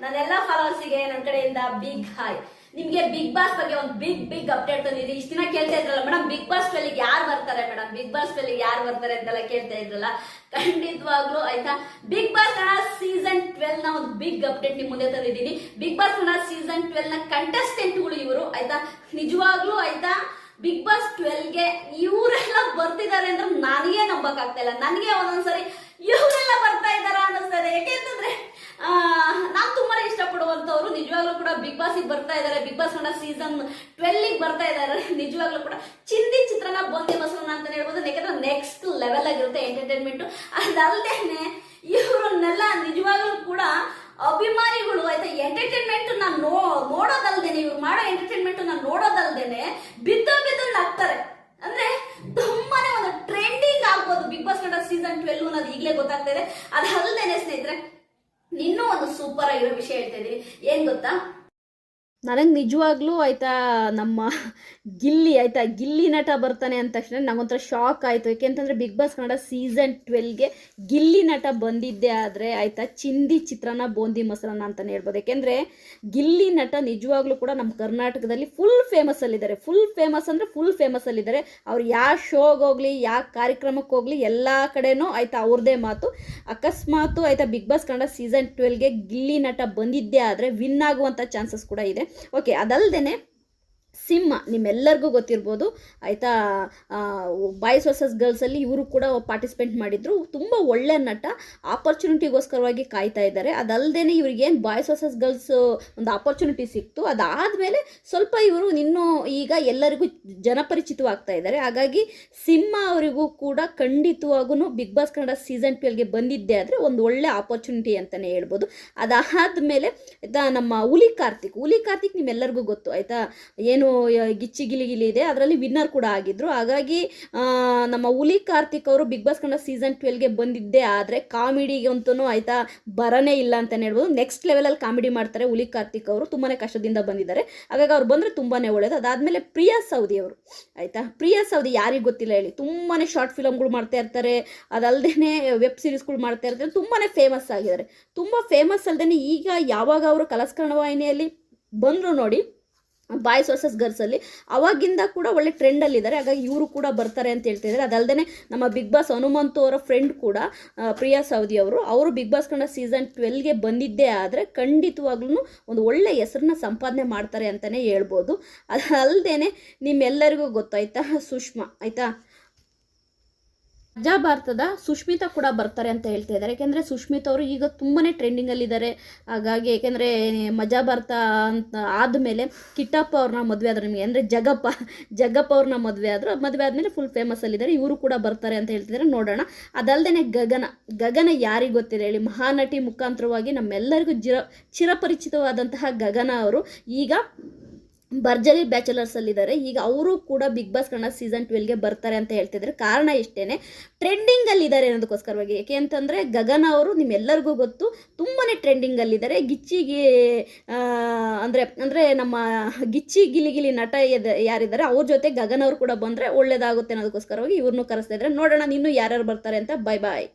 ನನ್ನೆಲ್ಲ ಫಾಲೋವರ್ಸಿಗೆ ನನ್ನ ಕಡೆಯಿಂದ ಬಿಗ್ ಹಾಯ್ ನಿಮ್ಗೆ ಬಿಗ್ ಬಾಸ್ ಬಗ್ಗೆ ಒಂದು ಬಿಗ್ ಬಿಗ್ ಅಪ್ಡೇಟ್ ತಂದಿದೆ ಇಷ್ಟ ದಿನ ಕೇಳ್ತಾ ಇದ್ರಲ್ಲ ಮೇಡಮ್ ಬಿಗ್ ಬಾಸ್ ಟ್ವೆಲ್ಗೆ ಯಾರು ಬರ್ತಾರೆ ಮೇಡಮ್ ಬಿಗ್ ಬಾಸ್ ಟ್ವೆಲ್ ಯಾರು ಬರ್ತಾರೆ ಅಂತೆಲ್ಲ ಕೇಳ್ತಾ ಇದ್ರಲ್ಲ. ಖಂಡಿತವಾಗ್ಲೂ ಆಯ್ತಾ? ಬಿಗ್ ಬಾಸ್ ಸೀಸನ್ ಟ್ವೆಲ್ನ ಒಂದು ಬಿಗ್ ಅಪ್ಡೇಟ್ ನಿಮ್ ಮುಂದೆ ತಂದಿದ್ದೀನಿ. ಬಿಗ್ ಬಾಸ್ ಸೀಸನ್ ಟ್ವೆಲ್ನ ಕಂಟೆಸ್ಟೆಂಟ್ಗಳು ಇವರು ಆಯ್ತಾ? ನಿಜವಾಗ್ಲೂ ಆಯ್ತಾ? ಬಿಗ್ ಬಾಸ್ ಟ್ವೆಲ್ಗೆ ಇವರೆಲ್ಲ ಬರ್ತಿದ್ದಾರೆ ಅಂದ್ರೆ ನನಗೆ ನಂಬಕ್ ಆಗ್ತಾ ಇಲ್ಲ. ನನಗೆ ಒಂದೊಂದ್ಸರಿ ಇವರೆಲ್ಲ ಬರ್ತಾ ಇದಾರ ಅನ್ನಿಸ್ತಾರೆ ಯಾಕೆಂತಂದ್ರೆ ಆ, ಇಷ್ಟಪಡುವಂತವ್ರು ನಿಜವಾಗ್ಲೂ ಕೂಡ ಬಿಗ್ ಬಾಸ್ ಬರ್ತಾ ಇದಾರೆ big boss Kannada season twelve ಬರ್ತಾ ಇದಾರೆ ನಿಜವಾಗ್ಲೂ ಕೂಡ ಚಿಂದಿ ಚಿತ್ರನ ಬಂದಿ ಮೊಸರನ್ನ ಅಂತ ಹೇಳ್ಬೋದು. ಯಾಕಂದ್ರೆ ನೆಕ್ಸ್ಟ್ ಲೆವೆಲ್ ಆಗಿರುತ್ತೆ ಎಂಟರ್ಟೈನ್ಮೆಂಟ್ ಅದಲ್ದೇನೆ ಇವರನ್ನೆಲ್ಲ ನಿಜವಾಗ್ಲೂ ಕೂಡ ಅಭಿಮಾನಿಗಳು, ಆಯ್ತಾ ಎಂಟರ್ಟೈನ್ಮೆಂಟ್ ನಾನು ನೋ, ನೋಡೋದಲ್ದೇನೆ, ಇವ್ರು ಮಾಡೋ ಎಂಟರ್ಟೈನ್ಮೆಂಟ್ ನಾನು ನೋಡೋದಲ್ದೇನೆ ಬಿದ್ದ ಬಿದ್ದು ನಗ್ತಾರೆ ಅಂದ್ರೆ ತುಂಬಾನೇ ಒಂದು ಟ್ರೆಂಡಿಂಗ್ ಆಗ್ಬೋದು big boss Kannada season twelve ಅನ್ನೋದು ಈಗಲೇ ಗೊತ್ತಾಗ್ತಾ ಇದೆ. ಅದಲ್ದೇನೆ ಸ್ನೇಹಿತರೆ ಇನ್ನೂ ಒಂದು ಸೂಪರ್ ಆಗಿರೋ ವಿಷಯ ಹೇಳ್ತಾ ಇದೀನಿ ಏನ್ ಗೊತ್ತಾ? ನನಗೆ ನಿಜವಾಗ್ಲೂ ಆಯ್ತಾ ನಮ್ಮ ಗಿಲ್ಲಿ, ಆಯ್ತಾ? ಗಿಲ್ಲಿ ನಟ ಬರ್ತಾನೆ ಅಂದ ತಕ್ಷಣ ನಂಗೊಂಥರ ಶಾಕ್ ಆಯಿತು. ಯಾಕೆಂತಂದರೆ ಬಿಗ್ ಬಾಸ್ ಕನ್ನಡ ಸೀಸನ್ ಟ್ವೆಲ್ಗೆ ಗಿಲ್ಲಿ ನಟ ಬಂದಿದ್ದೆ ಆದರೆ ಆಯಿತಾ? ಚಿಂದಿ ಚಿತ್ರಾನ್ನ, ಬೋಂದಿ ಮೊಸರನ್ನ ಅಂತಲೇ ಹೇಳ್ಬೋದು. ಯಾಕೆಂದರೆ ಗಿಲ್ಲಿ ನಟ ನಿಜವಾಗ್ಲೂ ಕೂಡ ನಮ್ಮ ಕರ್ನಾಟಕದಲ್ಲಿ ಫುಲ್ ಫೇಮಸ್ಸಲ್ಲಿದ್ದಾರೆ ಫುಲ್ ಫೇಮಸ್ ಅಂದರೆ ಫುಲ್ ಫೇಮಸ್ಸಲ್ಲಿದ್ದಾರೆ ಅವ್ರು ಯಾವ ಶೋಗೆ ಹೋಗಲಿ, ಯಾವ ಕಾರ್ಯಕ್ರಮಕ್ಕೆ ಹೋಗಲಿ, ಎಲ್ಲ ಕಡೆನೂ ಆಯ್ತಾ ಅವ್ರದ್ದೇ ಮಾತು. ಅಕಸ್ಮಾತು ಆಯಿತಾ ಬಿಗ್ ಬಾಸ್ ಕನ್ನಡ ಸೀಸನ್ ಟ್ವೆಲ್ಗೆ ಗಿಲ್ಲಿ ನಟ ಬಂದಿದ್ದೇ ಆದರೆ ವಿನ್ ಆಗುವಂಥ ಚಾನ್ಸಸ್ ಕೂಡ ಇದೆ. ഓക്കെ അതല്ല തന്നെ ಸಿಂಹ, ನಿಮ್ಮೆಲ್ಲರಿಗೂ ಗೊತ್ತಿರ್ಬೋದು. ಆಯಿತಾ? ಬಾಯ್ಸ್ ವರ್ಸಸ್ ಗರ್ಲ್ಸಲ್ಲಿ ಇವರು ಕೂಡ ಪಾರ್ಟಿಸಿಪೇಟ್ ಮಾಡಿದ್ರು. ತುಂಬ ಒಳ್ಳೆ ನಟ. ಆಪರ್ಚುನಿಟಿಗೋಸ್ಕರವಾಗಿ ಕಾಯ್ತಾ ಇದ್ದಾರೆ. ಅದಲ್ಲದೆ ಇವ್ರಿಗೇನು ಬಾಯ್ಸ್ ವರ್ಸಸ್ ಗರ್ಲ್ಸ್ ಒಂದು ಆಪರ್ಚುನಿಟಿ ಸಿಕ್ತು. ಅದಾದಮೇಲೆ ಸ್ವಲ್ಪ ಇವರು ಇನ್ನೂ ಈಗ ಎಲ್ಲರಿಗೂ ಜನಪರಿಚಿತವಾಗ್ತಾ ಇದ್ದಾರೆ. ಹಾಗಾಗಿ ಸಿಂಹ ಅವರಿಗೂ ಕೂಡ ಖಂಡಿತವಾಗೂ ಬಿಗ್ ಬಾಸ್ ಕನ್ನಡ ಸೀಸನ್ ಟ್ವೆಲ್ಗೆ ಬಂದಿದ್ದೆ ಆದರೆ ಒಂದು ಒಳ್ಳೆ ಆಪರ್ಚುನಿಟಿ ಅಂತಲೇ ಹೇಳ್ಬೋದು. ಅದಾದಮೇಲೆ ಆಯಿತಾ, ನಮ್ಮ ಹುಲಿ ಕಾರ್ತಿಕ್. ಹುಲಿ ಕಾರ್ತಿಕ್ ನಿಮ್ಮೆಲ್ಲರಿಗೂ ಗೊತ್ತು. ಆಯಿತಾ? ಏನು ಯ- ಗಿಚ್ಚಿ ಗಿಲಿ ಗಿಲಿ ಇದೆ. ಅದರಲ್ಲಿ ವಿನ್ನರ್ ಕೂಡ ಆಗಿದ್ರು. ಹಾಗಾಗಿ ನಮ್ಮ ಹುಲಿ ಕಾರ್ತಿಕ್ ಅವರು ಬಿಗ್ ಬಾಸ್ ಕನ್ನಡ ಸೀಸನ್ ಟ್ವೆಲ್ಗೆ ಬಂದಿದ್ದೆ ಆದರೆ ಕಾಮಿಡಿಗೆ ಅಂತೂ ಆಯಿತಾ ಬರನೇ ಇಲ್ಲ ಅಂತಲೇ ಹೇಳ್ಬೋದು. ನೆಕ್ಸ್ಟ್ ಲೆವೆಲಲ್ಲಿ ಕಾಮಿಡಿ ಮಾಡ್ತಾರೆ ಹುಲಿ ಕಾರ್ತಿಕ್ ಅವರು. ತುಂಬಾ ಕಷ್ಟದಿಂದ ಬಂದಿದ್ದಾರೆ. ಹಾಗಾಗಿ ಅವ್ರು ಬಂದರೆ ತುಂಬಾ ಒಳ್ಳೆಯದು ಅದಾದಮೇಲೆ ಪ್ರಿಯಾ ಸೌದಿ ಅವರು. ಆಯಿತಾ? ಪ್ರಿಯಾ ಸೌದಿ ಯಾರಿಗೆ ಗೊತ್ತಿಲ್ಲ ಹೇಳಿ. ತುಂಬಾ ಶಾರ್ಟ್ ಫಿಲಮ್ಗಳು ಮಾಡ್ತಾ ಇರ್ತಾರೆ. ಅದಲ್ಲದೆ ವೆಬ್ ಸೀರೀಸ್ಗಳು ಮಾಡ್ತಾ ಇರ್ತಾರೆ. ತುಂಬಾ ಫೇಮಸ್ ಆಗಿದ್ದಾರೆ. ತುಂಬ ಫೇಮಸ್ ಅಲ್ಲದೆ ಈಗ ಯಾವಾಗ ಅವರು ಕಲಸ್ಕರಣ ವಾಹಿನಿಯಲ್ಲಿ ಬಂದರು ನೋಡಿ ಬಾಯ್ಸ್ ವರ್ಸಸ್ ಗರ್ಲ್ಸಲ್ಲಿ ಅವಾಗಿಂದ ಕೂಡ ಒಳ್ಳೆ ಟ್ರೆಂಡಲ್ಲಿದ್ದಾರೆ ಹಾಗಾಗಿ ಇವರು ಕೂಡ ಬರ್ತಾರೆ ಅಂತ ಹೇಳ್ತಿದ್ದಾರೆ ಅದಲ್ಲದೆ ನಮ್ಮ ಬಿಗ್ ಬಾಸ್ ಹನುಮಂತು ಅವರ ಫ್ರೆಂಡ್ ಕೂಡ ಪ್ರಿಯಾ ಸೌದಿ ಅವರು. ಅವರು ಬಿಗ್ ಬಾಸ್ ಕನ್ನಡ ಸೀಸನ್ ಟ್ವೆಲ್ಗೆ ಬಂದಿದ್ದೇ ಆದರೆ ಖಂಡಿತವಾಗ್ಲೂ ಒಂದು ಒಳ್ಳೆ ಹೆಸರನ್ನ ಸಂಪಾದನೆ ಮಾಡ್ತಾರೆ ಅಂತಲೇ ಹೇಳ್ಬೋದು. ಅದಲ್ಲದೆ ನಿಮ್ಮೆಲ್ಲರಿಗೂ ಗೊತ್ತಾಯ್ತಾ? ಸುಷ್ಮಾ, ಆಯಿತಾ? ಮಜಾ ಭಾರತದ ಸುಷ್ಮಿತಾ ಕೂಡ ಬರ್ತಾರೆ ಅಂತ ಹೇಳ್ತಾ ಇದ್ದಾರೆ. ಯಾಕೆಂದರೆ ಸುಷ್ಮಿತಾ ಅವರು ಈಗ ತುಂಬಾ ಟ್ರೆಂಡಿಂಗಲ್ಲಿದ್ದಾರೆ ಹಾಗಾಗಿ ಯಾಕೆಂದರೆ ಮಜಾ ಭಾರತ ಅಂತ ಆದಮೇಲೆ ಕಿಟ್ಟಪ್ಪ ಅವ್ರನ್ನ ಮದುವೆ ಆದ್ರೆ ನಿಮಗೆ, ಅಂದರೆ ಜಗಪ್ಪ ಜಗಪ್ಪ ಅವ್ರನ್ನ ಮದುವೆ ಆದರು ಮದುವೆ ಆದಮೇಲೆ ಫುಲ್ ಫೇಮಸ್ ಫೇಮಸ್ಸಲ್ಲಿದ್ದಾರೆ ಇವರು ಕೂಡ ಬರ್ತಾರೆ ಅಂತ ಹೇಳ್ತಿದ್ದಾರೆ ನೋಡೋಣ. ಅದಲ್ಲದೆ ಗಗನ ಗಗನ ಯಾರಿಗೆ ಗೊತ್ತಿಲ್ಲ ಹೇಳಿ? ಮಹಾನಟಿ ಮುಖಾಂತರವಾಗಿ ನಮ್ಮೆಲ್ಲರಿಗೂ ಚಿರ, ಚಿರಪರಿಚಿತವಾದಂತಹ ಗಗನ ಅವರು ಈಗ ಭರ್ಜರಿ ಬ್ಯಾಚುಲರ್ಸಲ್ಲಿದ್ದಾರೆ ಈಗ ಅವರು ಕೂಡ ಬಿಗ್ ಬಾಸ್ ಕನ್ನಡ ಸೀಸನ್ ಟ್ವೆಲ್ಗೆ ಬರ್ತಾರೆ ಅಂತ ಹೇಳ್ತಿದ್ದಾರೆ ಕಾರಣ ಇಷ್ಟೇ ಟ್ರೆಂಡಿಂಗಲ್ಲಿದ್ದಾರೆ ಅನ್ನೋದಕ್ಕೋಸ್ಕರವಾಗಿ. ಯಾಕೆ ಅಂತಂದರೆ ಗಗನ ಅವರು ನಿಮ್ಮೆಲ್ಲರಿಗೂ ಗೊತ್ತು ತುಂಬಾ ಟ್ರೆಂಡಿಂಗಲ್ಲಿದ್ದಾರೆ ಗಿಚ್ಚಿಗೆ ಅಂದರೆ ಅಂದರೆ ನಮ್ಮ ಗಿಚ್ಚಿ ಗಿಲಿ ಗಿಲಿ ನಟ ಯಾರಿದ್ದಾರೆ ಅವ್ರ ಜೊತೆ ಗಗನ ಅವರು ಕೂಡ ಬಂದರೆ ಒಳ್ಳೇದಾಗುತ್ತೆ ಅನ್ನೋದಕ್ಕೋಸ್ಕರವಾಗಿ ಇವ್ರನ್ನೂ ಕರೆಸ್ತಾ ಇದ್ದಾರೆ ನೋಡೋಣ, ಇನ್ನೂ ಯಾರ್ಯಾರು ಬರ್ತಾರೆ ಅಂತ. ಬಾಯ್ ಬಾಯ್